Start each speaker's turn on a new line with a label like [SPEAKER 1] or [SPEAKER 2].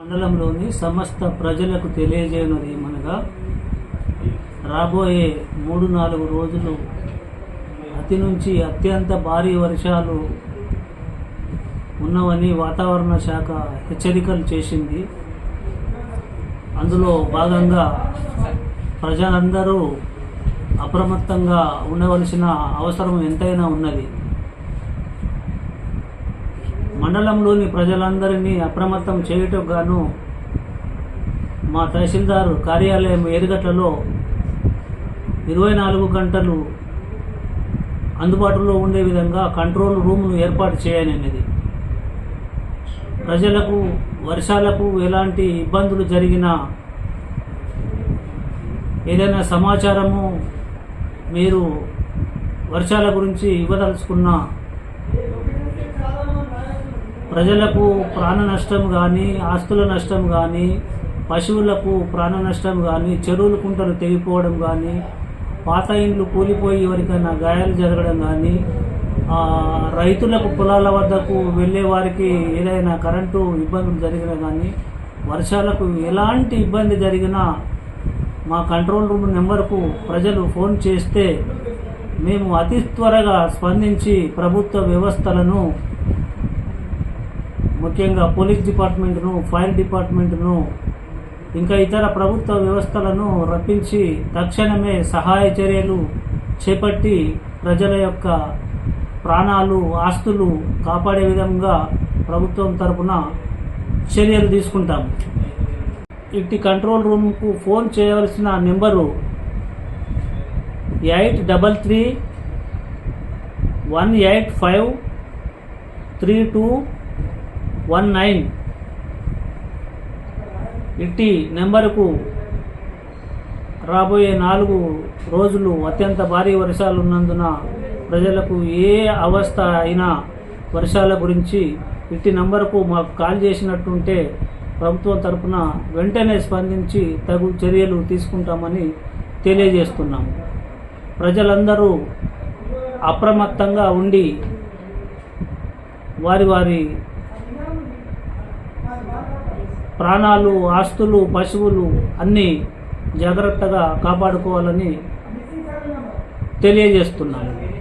[SPEAKER 1] మండలంలోని సమస్త ప్రజలకు తెలియజేయనది ఏమనగా రాబోయే మూడు నాలుగు రోజులు అతి నుంచి అత్యంత భారీ వర్షాలు ఉన్నవని వాతావరణ శాఖ హెచ్చరికలు చేసింది. అందులో భాగంగా ప్రజలందరూ అప్రమత్తంగా ఉండవలసిన అవసరం ఎంతైనా ఉన్నది. మండలంలోని ప్రజలందరినీ అప్రమత్తం చేయటం గాను మా తహసీల్దార్ కార్యాలయం ఎరుగట్లలో ఇరవై నాలుగు గంటలు అందుబాటులో ఉండే విధంగా కంట్రోల్ రూమ్ను ఏర్పాటు చేయాలనేది ప్రజలకు వర్షాలకు ఎలాంటి ఇబ్బందులు జరిగినా ఏదైనా సమాచారము మీరు వర్షాల గురించి ఇవ్వదలుచుకున్నా ప్రజలకు ప్రాణ నష్టం కానీ ఆస్తుల నష్టం కానీ పశువులకు ప్రాణ నష్టం కానీ చెరువులు కుంటలు తెగిపోవడం కానీ పాత ఇండ్లు కూలిపోయి ఎవరికైనా గాయాలు జరగడం కానీ రైతులకు పొలాల వద్దకు వెళ్ళే వారికి ఏదైనా కరెంటు ఇబ్బందులు జరిగినా కానీ వర్షాలకు ఎలాంటి ఇబ్బంది జరిగినా మా కంట్రోల్ రూమ్ నెంబర్కు ప్రజలు ఫోన్ చేస్తే మేము అతి త్వరగా స్పందించి ప్రభుత్వ వ్యవస్థలను ముఖ్యంగా పోలీస్ డిపార్ట్మెంట్ను ఫైర్ డిపార్ట్మెంట్ను ఇంకా ఇతర ప్రభుత్వ వ్యవస్థలను రప్పించి తక్షణమే సహాయ చర్యలు చేపట్టి ప్రజల యొక్క ప్రాణాలు ఆస్తులు కాపాడే విధంగా ప్రభుత్వం తరపున చర్యలు తీసుకుంటాం. ఇట్టి కంట్రోల్ రూమ్కు ఫోన్ చేయవలసిన number eight double three one eight five three two one nine. ఇట్టి నెంబరుకు రాబోయే నాలుగు రోజులు అత్యంత భారీ వర్షాలు ఉన్నందున ప్రజలకు ఏ అవస్థ అయినా వర్షాల గురించి ఇట్టి నంబరుకు మాకు కాల్ చేసినట్టుంటే ప్రభుత్వం తరపున వెంటనే స్పందించి తగు చర్యలు తీసుకుంటామని తెలియజేస్తున్నాము ప్రజలందరూ అప్రమత్తంగా ఉండి వారి వారి ప్రాణాలు ఆస్తులు పశువులు అన్నీ జాగ్రత్తగా కాపాడుకోవాలని తెలియజేస్తున్నాను.